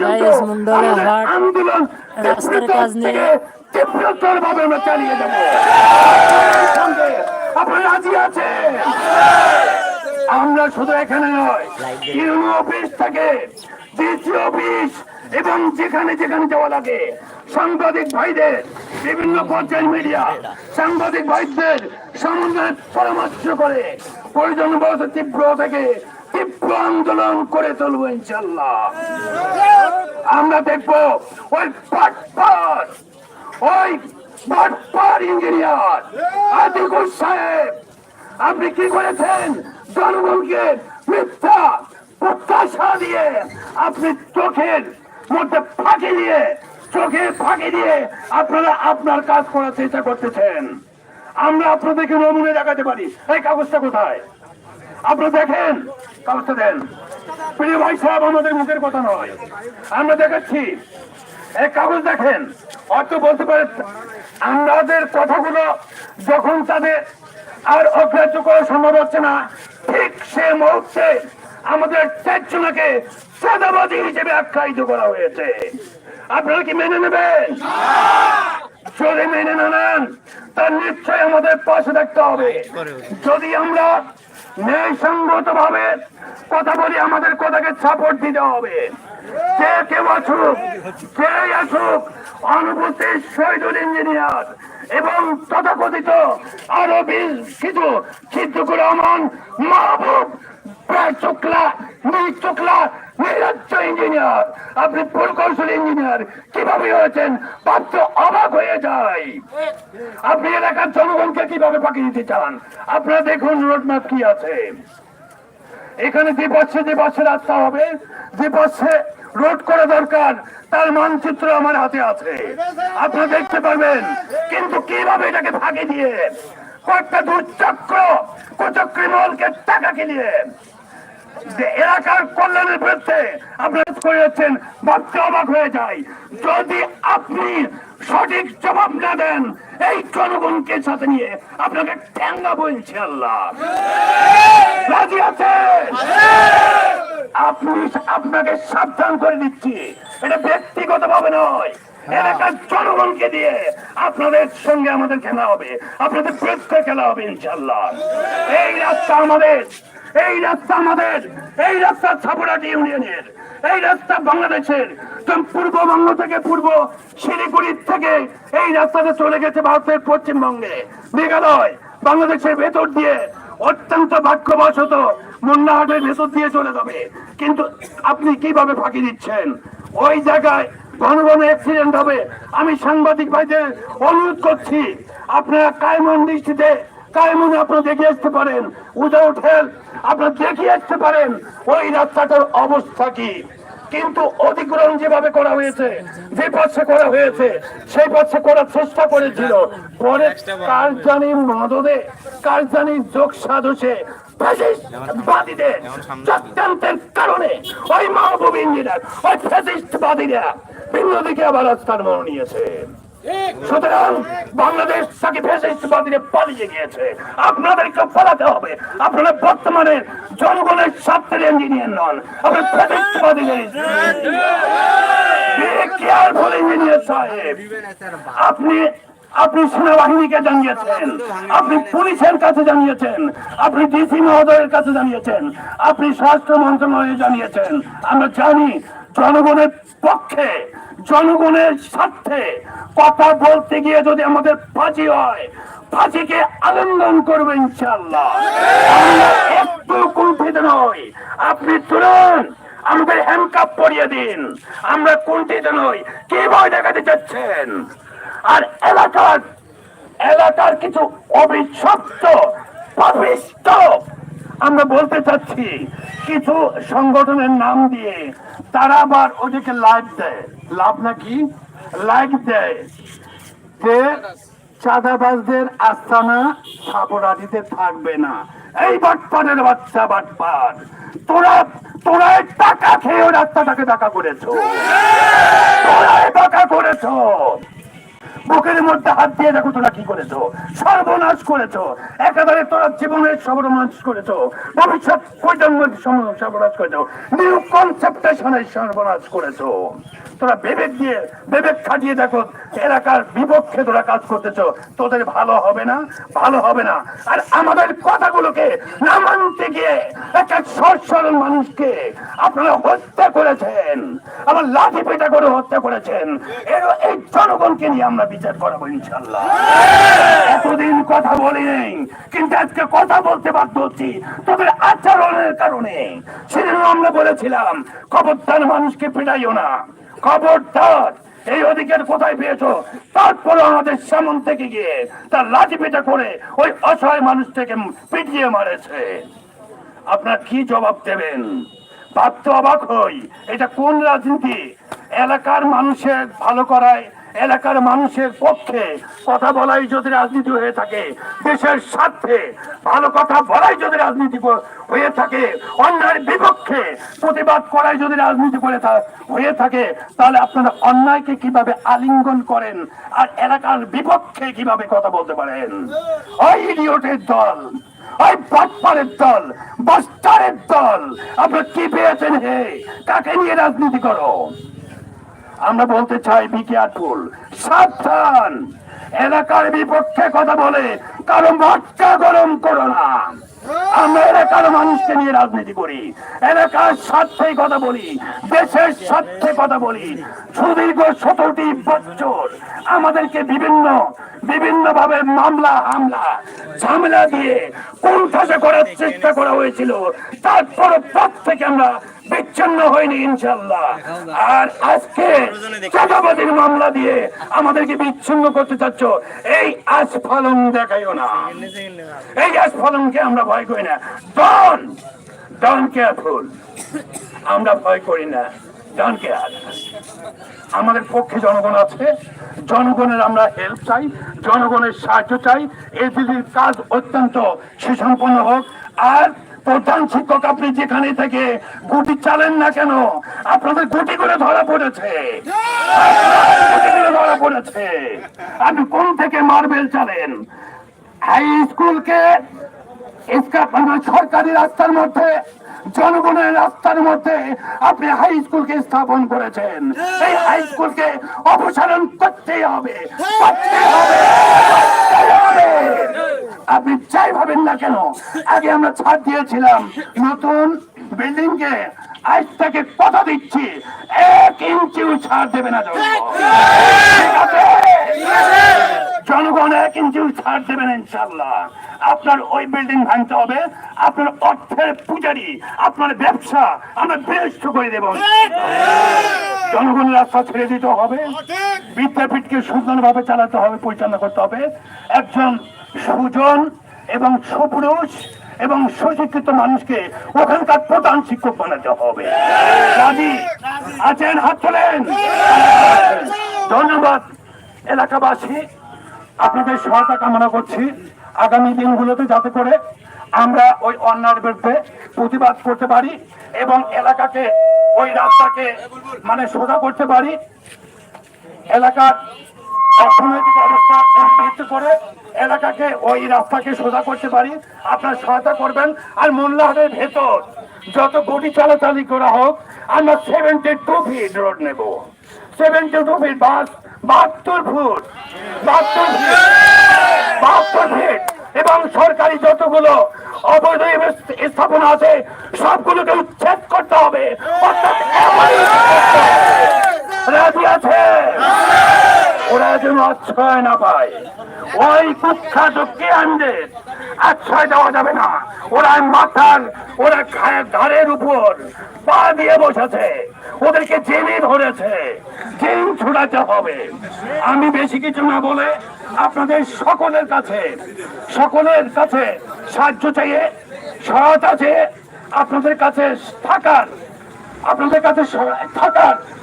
Guys মন্ডলে হাট রাস্তার কাজ নিয়ে তীব্রতর ভাবে আমরা চালিয়ে যাব। সঙ্গে রাজি আছে আমরা শুধু এখানে নয় অফিস থেকে ডিসি অফিস এবং যেখানে যেখানে যাওয়া লাগে সাংবাদিক ভাইদের বিভিন্ন পর্যায়ের মিডিয়া সাংবাদিক ভাইদের সমন্বয় পরামর্শ করে। প্রয়োজন বলতে তীব্র থেকে তীব্র আন্দোলন করে তুলবো ইনশাল্লাহ আমরা দেখব ওই পাটপার ওই পাটপার ইঞ্জিনিয়ার আদিকুর সাহেব, আপনি কি করেছেন? জনগণকে মিথ্যা প্রত্যাশা দিয়ে আপনি চোখের মধ্যে ফাঁকি দিয়ে চোখে ফাঁকি দিয়ে আপনারা আপনার কাজ করার চেষ্টা করতেছেন। আমরা আপনাদেরকে নমুনে দেখাতে পারি। এই কাগজটা কোথায়? আপনারা দেখেন কাগজটা দেন। প্রিয় ভাই সাহেব আমাদের মুখের কথা নয়। আমরা দেখাচ্ছি। কাগজ দেখেন। অর্থ বলতে পারে আমাদের কথাগুলো যখন তাদের আর অগ্রাহ্য করা সম্ভব হচ্ছে না, ঠিক সে মুহূর্তে আমাদের হিসেবে আখ্যায়িত করা হয়েছে। আপনারা কি মেনে নেবেন? যদি মেনে না নেন তার নিশ্চয় আমাদের পাশে থাকতে হবে। যদি আমরা ন্যায়সঙ্গত কথা বলি, আমাদের কথাকে সাপোর্ট দিতে হবে। যে কেউ আসুক যে আসুক, অনুপস্থিত শহীদুল ইঞ্জিনিয়ার এবং তথাকথিত আরও কিছু সিদ্দিকুর রহমান, মাহবুব, প্রায় চোখলা নীল চোখলা নিরাজ্য ইঞ্জিনিয়ার। আপনি প্রকৌশল ইঞ্জিনিয়ার। কীভাবে হয়েছেন ভাবতে অবাক হয়ে যায়। আপনি এলাকার জনগণকে কীভাবে দিতে চান? আপনারা দেখুন রোড ম্যাপ কি আছে। এখানে যে পাশে যে পাশে রাস্তা হবে। যে পাশে রোড করা দরকার। তার মানচিত্র আমার হাতে আছে। আপনারা দেখতে পারবেন। কিন্তু কীভাবে এটাকে ফাঁকি দিয়ে কয়েকটা দুর্চক্র কুচক্রী টাকা কিনিয়ে যে এলাকার কল্যাণের বিরুদ্ধে আপনারা যাচ্ছেন ভাবতে অবাক হয়ে যায় যদি আপনি সঠিক জবাব না দেন, এই জনগণকে সাথে নিয়ে আপনাকে ঠ্যাঙ্গা বলছে আল্লাহ রাজি আছেন? আপনি আপনাকে সাবধান করে দিচ্ছি। এটা ব্যক্তিগত ভাবে নয়। এলাকার জনগণকে দিয়ে আপনাদের সঙ্গে আমাদের খেলা হবে। আপনাদের বিরুদ্ধে খেলা হবে ইনশাল্লাহ এই রাস্তা আমাদের। এই রাস্তা আমাদের, এই রাস্তা ছাপড়াটি ইউনিয়নের, এই রাস্তা বাংলাদেশের পূর্ববঙ্গ থেকে পূর্ব শিলিগুড়ির থেকে এই রাস্তাতে চলে গেছে ভারতের পশ্চিমবঙ্গে। মেঘালয়, বাংলাদেশের ভেতর দিয়ে অত্যন্ত ভাগ্যবশত মুন্নাহাটের ভেতর দিয়ে চলে যাবে। কিন্তু আপনি কীভাবে ফাঁকি দিচ্ছেন? ওই জায়গায় ঘন ঘন অ্যাক্সিডেন্ট হবে। আমি সাংবাদিক ভাইদের অনুরোধ করছি, আপনারা কায়মন দৃষ্টিতে কায়মনে আপনারা দেখে আসতে পারেন। উইদাউট হেল্প আপনারা দেখে আসতে পারেন ওই রাস্তাটার অবস্থা কি। কিন্তু অধিগ্রহণ যেভাবে করা হয়েছে, যে পথে করা হয়েছে, সেই পথে করার চেষ্টা করেছিল। পরে কার জানি মদদে, কার জানি যোগ সাধসে বাদীদের চক্রান্তের কারণে ওই মাহবুব ইঞ্জিনিয়ার, ওই ফ্যাসিস্টবাদীরা ভিন্ন দিকে আবার রাস্তার মন নিয়েছে সুতরাং বাংলাদেশ পালিয়ে গিয়েছে আপনাদেরকে হবে। আপনারা বর্তমানে জনগণের স্বার্থের ইঞ্জিনিয়ার নন ইঞ্জিনিয়ার সাহেব। আপনি আপনি সেনাবাহিনীকে জানিয়েছেন, আপনি পুলিশের কাছে জানিয়েছেন, আপনি ডিসি মহোদয়ের কাছে জানিয়েছেন, আপনি স্বাস্থ্য মন্ত্রণালয়ে জানিয়েছেন। আমরা জানি জনগণের পক্ষে, জনগণের স্বার্থে কথা বলতে গিয়ে যদি আমাদের ফাঁসি হয়, ফাঁসিকে আলিঙ্গন করবে ইনশাল্লাহ একটু কুণ্ঠিত নই। আপনি তুলুন আমাদের হ্যান্ডকাপ পরিয়ে দিন। আমরা কুণ্ঠিত নই। কি ভয় দেখাতে চাচ্ছেন? আর এলাকার এলাকার কিছু অভিশপ্ত আমরা বলতে চাচ্ছি, কিছু সংগঠনের নাম দিয়ে তারা আবার ওদেরকে লাইভ দেয়। লাভ নাকি? লাইভ দেয়। যে চাঁদাবাজদের আস্তানা সাবরাটিতে থাকবে না। এই বাটপানের বাচ্চা বাটপাট তোরা তোরা টাকা খেয়ে রাস্তাটাকে টাকা করেছ। টাকা করেছ। বুকের মধ্যে হাত দিয়ে দেখো তোরা কি করেছ? সর্বনাশ করেছ। একাধারে তোরা জীবনের সর্বনাশ করেছ। ভবিষ্যৎ প্রজন্মের সর্বনাশ করেছ। নিউ কনসেপ্টেশনের সর্বনাশ করেছ। তোরা বিবেক দিয়ে বিবেক খাটিয়ে দেখো, এলাকার বিপক্ষে তোরা কাজ করতেছো। তোদের ভালো হবে না? ভালো হবে না। আর আমাদের কথাগুলোকে না মানতে গিয়ে এক এক সর সরল মানুষকে আপনারা হত্যা করেছেন। আবার লাঠি পেটা করে হত্যা করেছেন। এর এই জনগণকে নিয়ে আমরা বিচার করাবো ইনশাল্লাহ এতদিন কথা বলি নেই, কিন্তু আজকে কথা বলতে বাধ্য হচ্ছি। তোদের আচরণের কারণে। সেদিন আমরা বলেছিলাম, খবরদার মানুষকে পেটাইও না। খবরদার, এই অধিকার কোথায় পেয়েছ? তারপরে আমাদের সামন থেকে গিয়ে তার লাঠি পেটা করে ওই অসহায় মানুষটাকে পিটিয়ে মারেছে। আপনার কি জবাব দেবেন? ভাবতে অবাক হই। এটা কোন রাজনীতি? এলাকার মানুষের ভালো করায় এলাকার মানুষের পক্ষে কথা বলাই যদি রাজনীতি হয়ে থাকে, দেশের স্বার্থে ভালো কথা বলাই যদি রাজনীতি হয়ে থাকে, অন্যায়ের বিপক্ষে প্রতিবাদ করাই যদি রাজনীতি করে হয়ে থাকে, তাহলে আপনারা অন্যায়কে কীভাবে আলিঙ্গন করেন আর এলাকার বিপক্ষে কীভাবে কথা বলতে পারেন? ওই ইডিয়টের দল, ওই বাটপারের দল, বাস্টারের দল, আপনার কি পেয়েছেন হে? কাকে নিয়ে রাজনীতি করো? আমরা বলতে চাই বিকে আটুল সাবধান। এলাকার বিপক্ষে কথা বলে কারও মাঠটা গরম করো না। আমরা এলাকার মানুষকে নিয়ে রাজনীতি করি, এলাকার স্বার্থে কথা বলি, দেশের স্বার্থে কথা বলি। সুদীর্ঘ সতেরোটি বছর আমাদেরকে বিভিন্ন বিভিন্ন ভাবে মামলা, হামলা, ঝামেলা দিয়ে কোণঠাসা করার চেষ্টা করা হয়েছিল তারপর পথ থেকে আমরা বিচ্ছিন্ন হয়নি ইনশাল্লাহ আর আজকে চাঁদাবাজির মামলা দিয়ে আমাদেরকে বিচ্ছিন্ন করতে চাচ্ছ, এই আস্ফালন দেখাইও না। এই আস্ফালনকে আমরা ভয় করি না। ডন ডন কেয়ারফুল আমরা ভয় করি না। আমাদের পক্ষে জনগণ আছে, জনগণের আমরা হেল্প চাই, জনগণের সাহায্য চাই, এই দিদির কাজ অত্যন্ত সুসম্পন্ন হোক। আর প্রধান শিক্ষক, আপনি যেখানে থেকে গুটি চালেন না কেন, আপনাদের গুটি করে ধরা পড়েছে। ধরা পড়েছে। আপনি কোন থেকে মার্বেল চালেন? হাই স্কুলকে সরকারি রাস্তার মধ্যে, জনগণের রাস্তার মধ্যে আপনি হাই স্কুলকে স্থাপন করেছেন এই হাই স্কুলকে অপসারণ করতেই হবে হবে। আপনি যাই ভাবেন না কেন, আগে আমরা ছাড় দিয়েছিলাম নতুন বিল্ডিং কে আজ থেকে কথা দিচ্ছি। এক ইঞ্চিও ছাড় দেবে না জনগণ। জনগণ এক ইঞ্চিও ছাড় দেবেন ইনশাল্লাহ আপনার ওই বিল্ডিং ভাঙতে হবে। আপনার অর্থের পূজারি আপনার ব্যবসা আমরা বেষ্ট করে দেব। জনগণের রাস্তা ছেড়ে দিতে হবে। বিদ্যাপীঠকে সুন্দরভাবে চালাতে হবে পরিচালনা করতে হবে। একজন সুজন এবং সুপুরুষ এবং সুশিক্ষিত মানুষকে ওখানকার প্রধান শিক্ষক বানাতে হবে। আছেন? হাত তোলেন। ধন্যবাদ। এলাকাবাসী, আপনাদের সহায়তা কামনা করছি। আগামী দিনগুলোতে যাতে করে আমরা ওই অন্যায়ের বিরুদ্ধে প্রতিবাদ করতে পারি এবং এলাকাকে, ওই রাস্তাকে মানে সোজা করতে পারি। এলাকার অর্থনৈতিক অবস্থা ভিত্তি করে এলাকাকে, ওই রাস্তাকে সোজা করতে পারি। আপনার সহায়তা করবেন। আর মোল্লাহাটের ভেতর যত গতি চালাচালি করা হোক, আমরা সেভেন্টি টু ফিট রোড নেব। সেভেন্টি টু ফিট বাস, বাহাত্তর ফুট, বাহাত্তর ফিট বাহাত্তর ফিট এবং সরকারি যতগুলো অবৈধ স্থাপনা আছে, সবগুলোকে উচ্ছেদ করতে হবে। অর্থাৎ। রাজি আছে। ওরা যেন আশ্রয় না পায়। ওই কুখ্যাত কেয়ানদের আশ্রয় দেওয়া যাবে না। ওরা মাথার, ওরা ঘা- ধারের উপর পা দিয়ে বসেছে। ওদেরকে জেনে ধরেছে। জেন ছুটাতে হবে। আমি বেশি কিছু না বলে আপনাদের সকলের কাছে সকলের কাছে সাহায্য চাইয়ে, সহায়তা চেয়ে আপনাদের কাছে থাকার, আপনাদের কাছে থাকার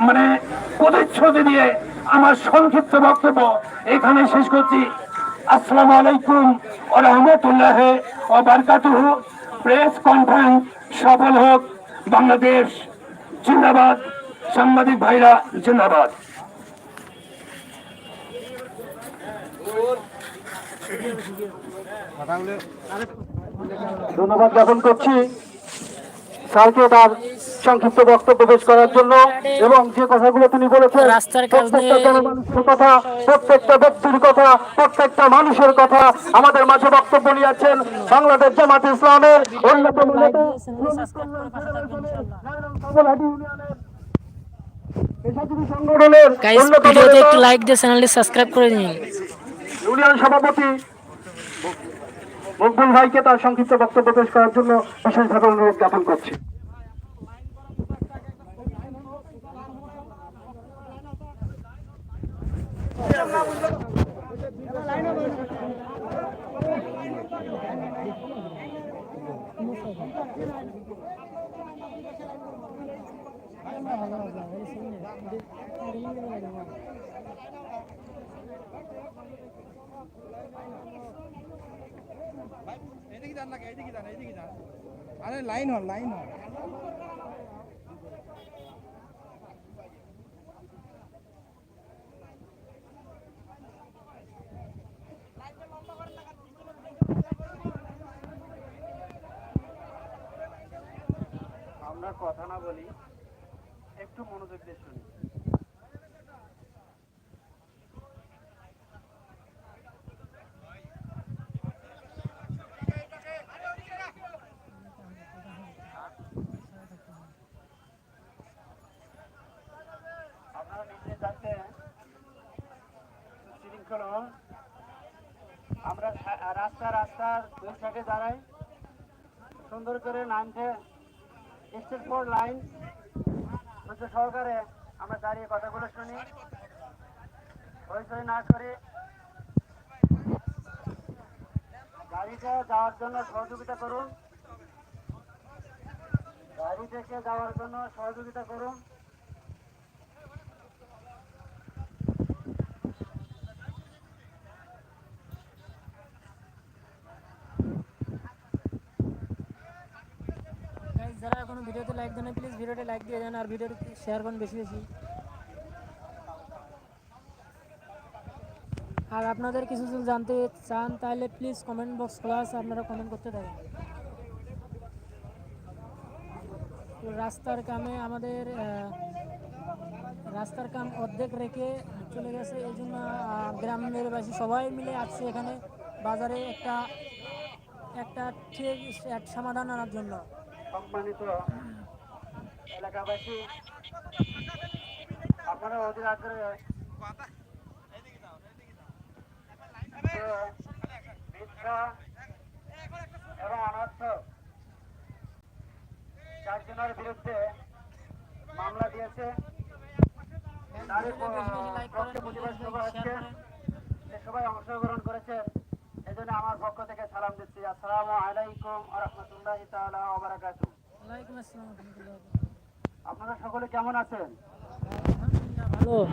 মানে প্রতিশ্রুতি দিয়ে আমার সংক্ষিপ্ত বক্তব্য এখানে শেষ করছি। আসসালামু আলাইকুম রহমতুল্লাহ ও বারকাতুহু। প্রেস কনফারেন্স সফল হোক। বাংলাদেশ জিন্দাবাদ। সাংবাদিক ভাইরা, জিন্দাবাদ। ধন্যবাদ জ্ঞাপন করছি। স্যারকে তার সংক্ষিপ্ত বক্তব্য পেশ করার জন্য এবং যে কথাগুলো তিনি বলেছেন প্রত্যেকটা জনমানুষের কথা প্রত্যেকটা ব্যক্তির কথা প্রত্যেকটা মানুষের কথা আমাদের মাঝে বক্তব্য নিয়েছেন বাংলাদেশ জামাত ইসলামের অন্যতম নেতা ভিডিওতে একটু লাইক দিয়ে চ্যানেলটি সাবস্ক্রাইব করে নিন। ইউনিয়ন সভাপতি মকবুল ভাইকে তার সংক্ষিপ্ত বক্তব্য পেশ করার জন্য বিশেষভাবে অনুরোধ জ্ঞাপন করছি এদিকে যান না এদিকে যান এদিকে যান আরে লাইন হন লাইন হন আমরা কথা না বলি হন। আমরা রাস্তা রাস্তার দুই সাইডে দাঁড়াই সুন্দর করে নামতে স্টেট ফোর লাইন হচ্ছে সহকারে আমরা দাঁড়িয়ে কথাগুলো শুনি। হইচই না করে গাড়িতে যাওয়ার জন্য সহযোগিতা করুন। গাড়ি থেকে যাওয়ার জন্য সহযোগিতা করুন গাইস যারা এখনও ভিডিওতে লাইক ভিডিওতে লাইক দিয়ে দেন আর ভিডিওটি শেয়ার করুন বেশি বেশি। আর আপনাদের কিছু যদি জানতে চান, তাহলে প্লিজ কমেন্ট বক্স খোলা আছে, আপনারা কমেন্ট করতে থাকেন রাস্তার কামে আমাদের রাস্তার কাম অর্ধেক রেখে চলে গেছে, এই জন্য গ্রামের বাসী সবাই মিলে আসছে এখানে বাজারে একটা একটা ঠিক সমাধান আনার জন্য। এলাকাবাসী, আপনারা অধীর আগ্রহে এবং অনর্থ চারজনের বিরুদ্ধে মামলা দিয়েছে। সবাই অংশগ্রহণ করেছেন এজন্য আমার পক্ষ থেকে সালাম দিচ্ছি। আসসালামু আলাইকুম আ রহমতুল্লাহি আসসালাম রহমতুল্লাহ আপনারা সকলে কেমন আছেন?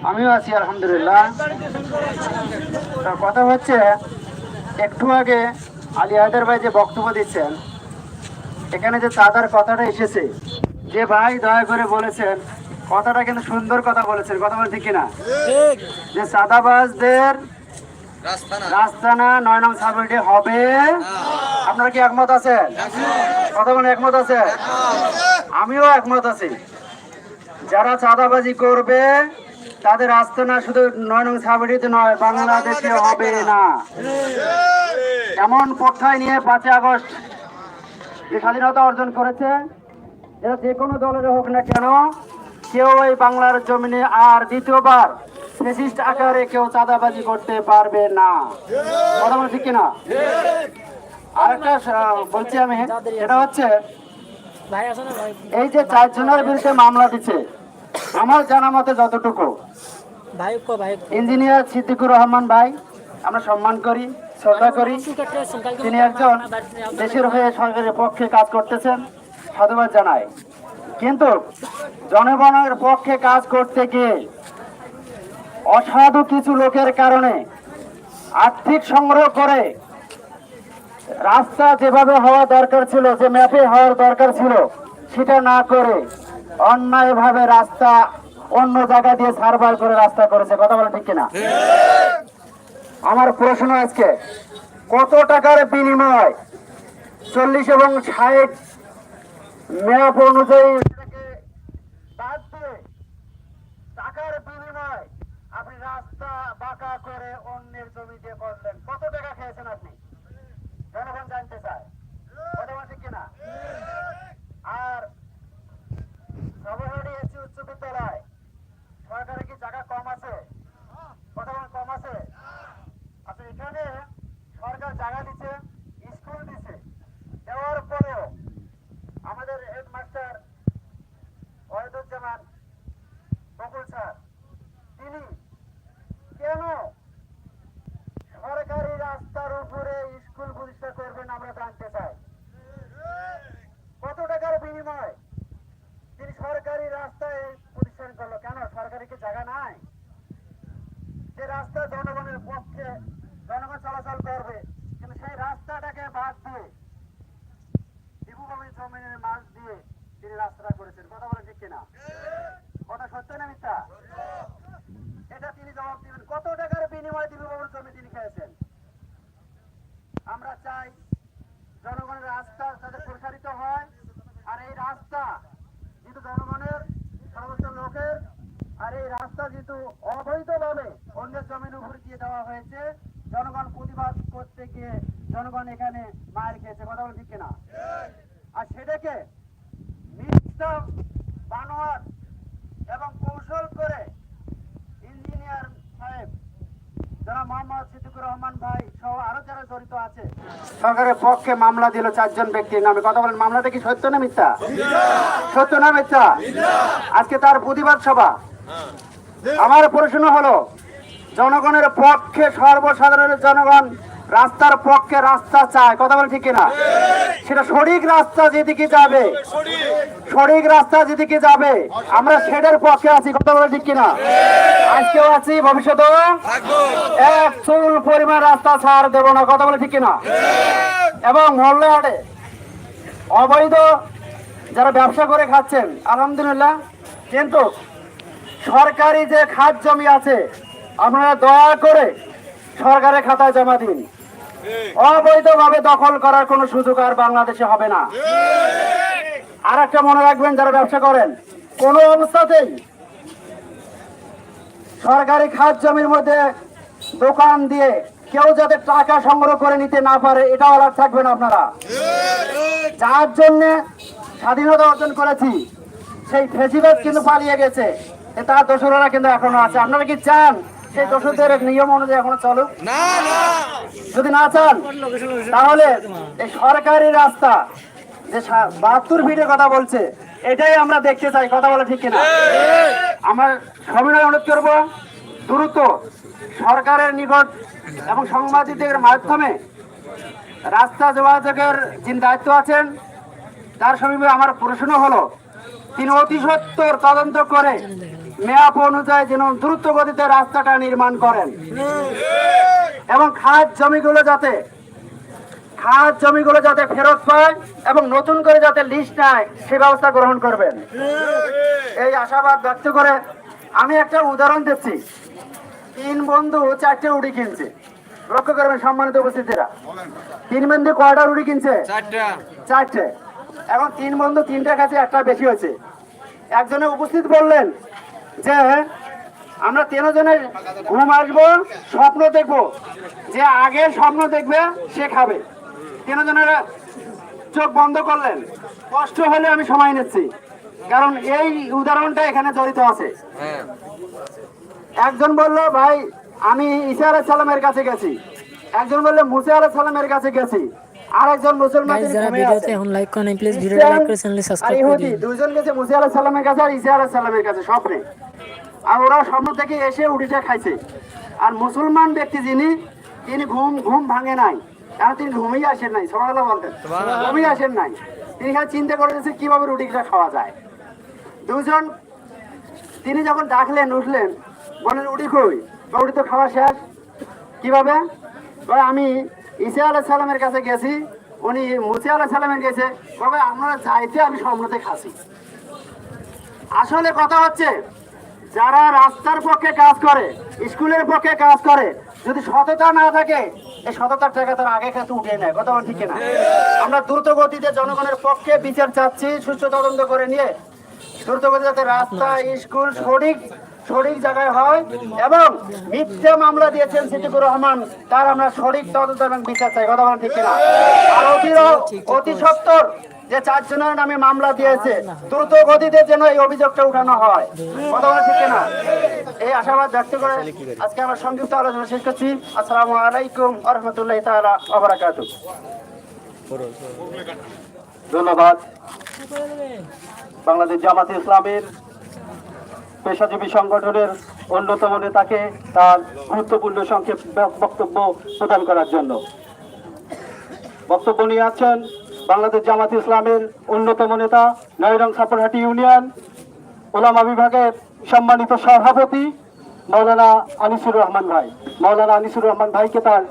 আমিও আছি আলহামদুলিল্লাহ। কথা হচ্ছে একটু আগে আলী হায়দার ভাই যে বক্তব্য দিচ্ছেন এখানে যে চাঁদার কথাটা এসেছে যে ভাই দয়া করে বলেছেন কথাটা কিন্তু সুন্দর কথা বলেছেন কথা বলেন ঠিক কিনা যে চাঁদাবাজদের রাস্তানা নয় নং সার্ভিটি হবে। আপনারা কি একমত আছেন? কথা বলেন একমত আছে আমিও একমত আছি। যারা চাঁদাবাজি করবে, তাদের আস্তানা শুধু নয় নং সাবরিতে নয়, বাংলাদেশে হবে না। এমন প্রথায় নিয়ে পাঁচই আগস্ট যে স্বাধীনতা অর্জন করেছে, এটা যে কোনো দলের হোক না কেন, কেউ এই বাংলার জমিনে আর দ্বিতীয়বার ফেসিস্ট আকারে কেউ চাঁদাবাজি করতে পারবে না। কথা বলছি কিনা? আরেকটা বলছি আমি এটা হচ্ছে না এই যে চারজনের বিরুদ্ধে মামলা দিচ্ছে আমার জানা মতে যতটুকু। ইঞ্জিনিয়ার সিদ্দিকুর রহমান ভাই আমরা সম্মান করি শ্রদ্ধা করি। তিনি একজন দেশের হয়ে সরকারের পক্ষে কাজ করতেছেন সাধুবাদ জানাই। কিন্তু জনগণের পক্ষে কাজ করতে গিয়ে অসাধু কিছু লোকের কারণে আর্থিক সংগ্রহ করে রাস্তা যেভাবে হওয়া দরকার ছিল, যে ম্যাপে হওয়ার দরকার ছিল, সেটা না করে অন্যায়ভাবে রাস্তা অন্য জায়গা দিয়ে সার্ভার করে রাস্তা করেছে। কথা বলে ঠিক কিনা? আমার প্রশ্ন আজকে, কত টাকার বিনিময় চল্লিশ এবং ষাট ম্যাপ অনুযায়ী টাকার বিনিময় আপনি রাস্তা বাঁকা করে অন্যের জমিতে করলেন? কত টাকা খেয়েছেন আপনি? জনগণ জানতে চায় কথা ঠিক কিনা? আর সর্বহারি এসি উচ্চ বিদ্যালয়, সরকারে কি জায়গা কম আছে? কথা কম আছে? আচ্ছা এখানে সরকার জায়গা দিচ্ছে স্কুল দিচ্ছে দেওয়ার পরেও আমাদের হেডমাস্টার ওয়াহিদুজ্জামান বকুল স্যার, তিনি কেন সরকারি রাস্তার উপরে স্কুল প্রতিষ্ঠা করবেন আমরা জানতে চাই। কত টাকার বিনিময়? তিনি সরকারি রাস্তায় প্রতিষ্ঠান করল কেন সরকারি কি জায়গা নাই যে রাস্তা জনগণের পক্ষে জনগণ চলাচল করবে কিন্তু সেই রাস্তাটাকে বাদ দিয়ে দীপুভূমি জমিনের মাছ দিয়ে তিনি রাস্তাটা করেছেন কথা বলেন ঠিক কিনা কথা সত্য না মিথ্যা এটা তিনি জবাব দিবেন কত টাকার বিনিময়ে দীপুভূমির জমি তিনি খেয়েছেন আমরা চাই জনগণের রাস্তা যাতে প্রসারিত হয় আর এই রাস্তা যেহেতু জনগণের সমস্ত লোকের আর এই রাস্তা যেহেতু অবৈধভাবে অন্যের জমির উপর দিয়ে দেওয়া হয়েছে জনগণ প্রতিবাদ করতে গিয়ে জনগণ এখানে মার খেয়েছে কথা বলে ঠিক কিনা আর সেটাকে মিথ্যা বানোয়ার এবং কৌশল করে ইঞ্জিনিয়ার সাহেব যারা রহমান ভাই সহ আরও যারা জড়িত আছে। সরকারের পক্ষে মামলা দিল চারজন ব্যক্তির নামে। কথা বলেন, মামলাটা কি সত্য না মিথ্যা? সত্য না মিথ্যা? আজকে তার প্রতিবাদ সভা। আমার প্রশ্ন হলো, জনগণের পক্ষে সর্বসাধারণের জনগণ রাস্তার পক্ষে রাস্তা চায়। কথা বলে ঠিক কিনা? সেটা সঠিক রাস্তা যেদিকে যাবে সঠিক রাস্তা যেদিকে যাবে, আমরা সেটার পক্ষে আছি, কথা বলে ঠিক কিনা? আজকেও আছি, ভবিষ্যতেও? এক চুল পরিমাণ রাস্তা ছাড় দেবো না, কথা বলে ঠিক কিনা? এবং মল্লাহাটে অবৈধ যারা ব্যবসা করে খাচ্ছেন, আলহামদুলিল্লাহ, কিন্তু সরকারি যে খাত জমি আছে, আপনারা দয়া করে সরকারের খাতায় জমা দিন। অবৈধভাবে দখল করার কোনো সুযোগ আর বাংলাদেশে হবে না। আর একটা মনে রাখবেন যারা ব্যবসা করেন কোনো অবস্থাতেই সরকারি খাত জমির মধ্যে দোকান দিয়ে কেউ যাতে টাকা সংগ্রহ করে নিতে না পারে এটা আলাদ থাকবেন আপনারা। যার জন্য স্বাধীনতা অর্জন করেছি সেই ফেসিবাদ কিন্তু পালিয়ে গেছে। তার দোসরেরা কিন্তু এখনও আছে। আপনারা কি চান সেই দোষদের নিয়ম অনুযায়ী এখনও চলুক? যদি না চান তাহলে এই সরকারি রাস্তা যে বাহাত্তর ফিটের কথা বলছে, এটাই আমরা দেখতে চাই, কথা বলে ঠিক কিনা। আমার সবিনয় অনুরোধ করব, দ্রুত সরকারের নিকট এবং সাংবাদিকদের মাধ্যমে রাস্তা যোগাযোগের যিনি দায়িত্ব আছেন, তার সমীপে আমার প্রশ্ন হলো, তিনি অতি সত্তর তদন্ত করে ম্যাপ অনুযায়ী যেন দ্রুত গতিতে রাস্তাটা নির্মাণ করেন। এবং খাত জমিগুলো যাতে খাত জমিগুলো যাতে ফেরত পায় এবং নতুন করে যাতে লিস্ট নেয় সে ব্যবস্থা গ্রহণ করবেন। এই আশাবাদ ব্যক্ত করে আমি একটা উদাহরণ দিচ্ছি। তিন বন্ধু চারটে উড়ি কিনছে। লক্ষ্য করবেন সম্মানিত উপস্থিতিরা। তিন বন্ধু কয়টা উড়ি কিনছে? চারটে। এখন তিন বন্ধু তিনটা কাছে একটা বেশি হয়েছে। একজনে উপস্থিত বললেন যে আমরা তিনজনে ঘুম আসব স্বপ্ন দেখব। যে আগে স্বপ্ন দেখবে সে খাবে। তিনজনের চোখ বন্ধ করলেন। কষ্ট হলে আমি সময় নিচ্ছি। কারণ এই উদাহরণটা এখানে জড়িত আছে। একজন বলল ভাই আমি ঈসা আলাহ সালামের কাছে গেছি। একজন বলল মুসা আলাহ সালামের কাছে গেছি। আরেকজন মুসলমান যারা ভিডিওতে এখন লাইক করেন প্লিজ ভিডিওটা লাইক করে চ্যানেলটি আর সাবস্ক্রাইব করে দিন। দুজন গেছে মুসা আলাহ সালামের কাছে আর ঈসা আলাহ সালামের কাছে স্বপ্নে। আর ওরা স্বপ্ন থেকে এসে খাইছে। আর মুসলমান ব্যক্তি যিনি তিনি ঘুম ঘুম ভাঙে নাই। কারণ তিনি ঘুমিয়ে আসেন নাই সবাই বলতেন। ঘুমিয়ে আসেন নাই। তিনি খালি চিন্তা করে দিয়েছে কীভাবে রুটিটা খাওয়া যায়। দুজন তিনি যখন ডাকলেন উঠলেন বলেন রুটি কই? বা রুটি তো খাওয়া শেষ। কীভাবে? আমি ঈসা আলাহ সালামের কাছে গেছি। উনি মুসা আলাহ সালামের গেছে। কবে আপনারা চাইতে আমি সম্মতে খাসি? আসলে কথা হচ্ছে যারা রাস্তার পক্ষে কাজ করে স্কুলের পক্ষে কাজ করে যদি সততা না থাকে এই সততার টাকা তারা আগে কাছে উঠে নেয়, কথা ঠিক না আমরা দ্রুত গতিতে জনগণের পক্ষে বিচার চাচ্ছি সুস্থ তদন্ত করে নিয়ে দ্রুত গতিতে যাতে রাস্তা, স্কুল, সঠিক সঠিক জায়গায় হয় এবং মিথ্যে মামলা দিয়েছেন সিদ্দিকুর রহমান, তার আমরা সঠিক তদন্ত এবং বিচার চাই, কথা ঠিক না আর অতি অতি সত্তর যে চারজনের নামে মামলা দিয়েছে, দ্রুত গতিতে যেন এই অভিযোগটা উঠানো হয়। কথা ঠিক কিনা? এই আশাবাদ ব্যক্ত করে আজকে আমরা সংক্ষিপ্ত আলোচনা শেষ করছি। আসসালামু আলাইকুম আ রহমতুল্লাহ তাআলা ওয়া বারাকাতুহু ধন্যবাদ। বাংলাদেশ জামাত ইসলামের পেশাজীবী সংগঠনের অন্যতম নেতাকে তার গুরুত্বপূর্ণ সংক্ষেপ বক্তব্য প্রদান করার জন্য। বক্তব্য নিয়ে আছেন বাংলাদেশ জামাত ইসলামের অন্যতম নেতা নয়রং সাপরহাটি ইউনিয়ন, ওলামা বিভাগের সম্মানিত সভাপতি মৌলানা আনিসুর রহমান ভাই। মৌলানা আনিসুর রহমান ভাইকে তার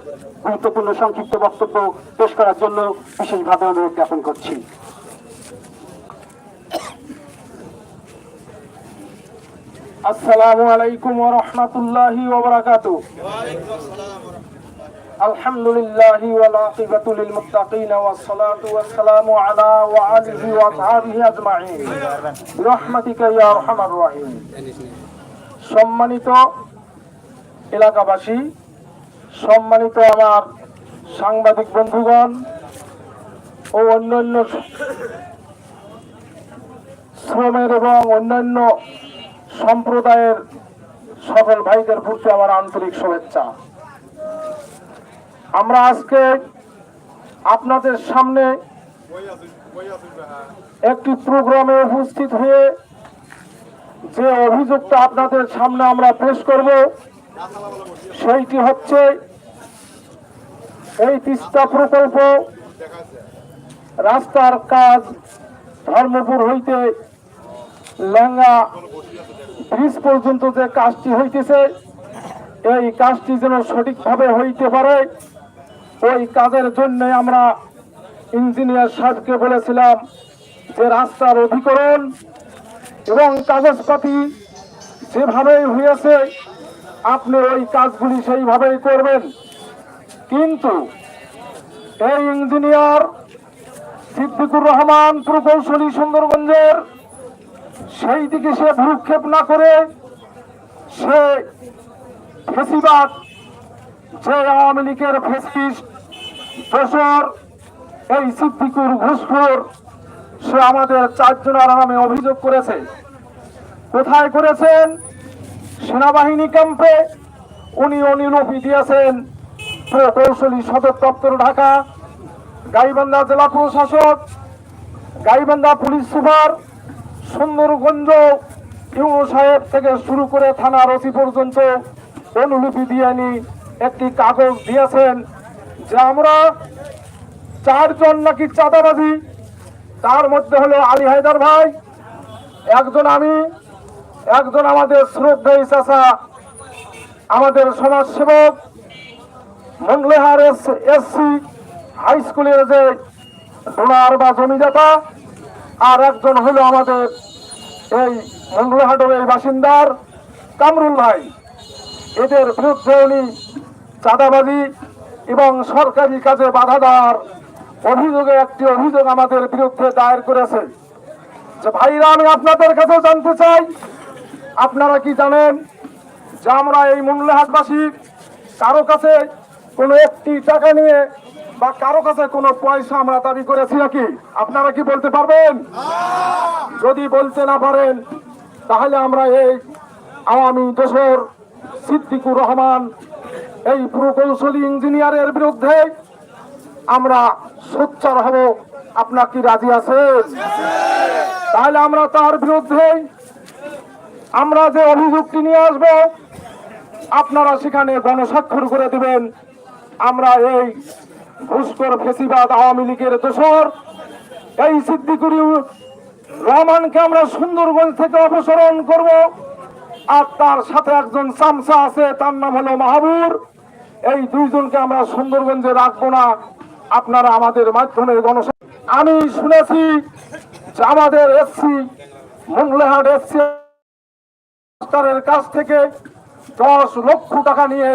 গুরুত্বপূর্ণ সংক্ষিপ্ত বক্তব্য পেশ করার জন্য বিশেষভাবে অনুরোধ জ্ঞাপন করছি। আসসালামু আলাইকুম ওয়া রাহমাতুল্লাহি ওয়া আকিবাতু ওয়াস সালাতু ওয়াস সালামু আলা ওয়া আলিহি ওয়া আসহাবিহি আজমাইন। বিরহমাতিকা ইয়া আরহামার রাহিম। সম্মানিত এলাকাবাসী, সম্মানিত আমার সাংবাদিক বন্ধুগণ ও অন্যান্য শ্রমের এবং অন্যান্য সম্প্রদায়ের সকল ভাইদের প্রতি আমার আন্তরিক শুভেচ্ছা। আমরা আজকে আপনাদের সামনে একটি প্রোগ্রামে উপস্থিত হয়ে যে অভিযোগটা আপনাদের সামনে আমরা পেশ করব, সেইটি হচ্ছে এই তিস্তা প্রকল্প রাস্তার কাজ ধর্মপুর হইতে লেঙ্গা ব্রিজ পর্যন্ত যে কাজটি হইতেছে, এই কাজটি যেন সঠিকভাবে হইতে পারে। ওই কাজের জন্য আমরা ইঞ্জিনিয়ার সাহেবকে বলেছিলাম যে রাস্তার অধিকরণ এবং কাগজপাতি যেভাবে হয়েছে, আপনি ওই কাজগুলি সেইভাবেই করবেন। কিন্তু এই ইঞ্জিনিয়ার সিদ্দিকুর রহমান প্রকৌশলী সুন্দরগঞ্জের সেই দিকে সে ভ্রুক্ষেপ না করে সে ফেসিবাদ, যে আওয়ামী লীগের ফেসিস্ট দোসর এই সিদ্দিকুর ঘুষখোর, সে আমাদের চারজনের নামে অভিযোগ করেছে। কোথায় করেছেন? সেনাবাহিনী ক্যাম্পে। উনি অনিলোপি দিয়েছেন প্রকৌশলী সদর দপ্তর ঢাকা। গাইবান্ধা জেলা প্রশাসক। Gaibandha police super Sundarganj UNO সাহেব থেকে শুরু করে থানার ওসি পর্যন্ত অনুলিপি দিয়ে একটি কাগজ দিয়েছেন। যে আমরা চারজন নাকি চাঁদাবাজি, তার মধ্যে হলো আলী হায়দার ভাই, একজন আমি, একজন আমাদের শ্রদ্ধেয় চাষা আমাদের সমাজসেবক মঙ্গলেহার এস এসসি হাই স্কুলের যে ডোনার বা জমিদাতা, আর একজন হলো আমাদের এই মঙ্গলহাটের এই বাসিন্দার কামরুল ভাই। এদের বিরুদ্ধে উনি চাঁদাবাজি এবং সরকারি কাজে বাধা দেওয়ার অভিযোগে একটি অভিযোগ আমাদের বিরুদ্ধে দায়ের করেছে। যে ভাইরা, আমি আপনাদের কাছে জানতে চাই, আপনারা কি জানেন যে আমরা এই মঙ্গলহাটবাসী কারও কাছে কোনো একটি টাকা নিয়ে বা কারও কাছে কোনো পয়সা আমরা দাবি করেছি নাকি? আপনারা কি বলতে পারবেন? যদি বলতে না পারেন, তাহলে আমরা এই আওয়ামী দোসর সিদ্দিকুর রহমান এই প্রকৌশলী ইঞ্জিনিয়ারের বিরুদ্ধে আমরা সোচ্চার হব। আপনার কি রাজি আছেন? তাহলে আমরা তার বিরুদ্ধে আমরা যে অভিযোগটি নিয়ে আসব, আপনারা সেখানে গণস্বাক্ষর করে দিবেন। আমরা এই ঘুষখোর ফেসিবাদ আওয়ামী লীগের দোসর এই সিদ্দিকুরি রহমানকে আমরা সুন্দরগঞ্জ থেকে অপসারণ করব। আর তার সাথে একজন চামচা আছে, তার নাম হলো মাহবুর। এই দুইজনকে আমরা সুন্দরগঞ্জে রাখব না। আপনারা আমাদের মাধ্যমে গণস আমি শুনেছি যে আমাদের এসসি মংলেহাট এসসি মাস্টারের কাছ থেকে দশ লক্ষ টাকা নিয়ে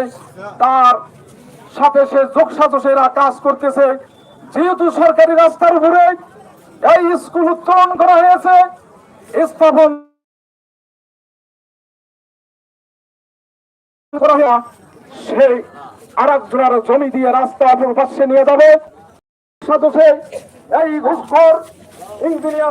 তার সাথে সে যোগসাজসেরা কাজ করতেছে। যেহেতু সরকারি রাস্তার উপরে এই স্কুল উত্তোলন করা হয়েছে, স্থাপন করা সেই আর একজনের জমি দিয়ে রাস্তা এবং পাশে নিয়ে যাবে। এই ঘুষখোর ইঞ্জিনিয়ার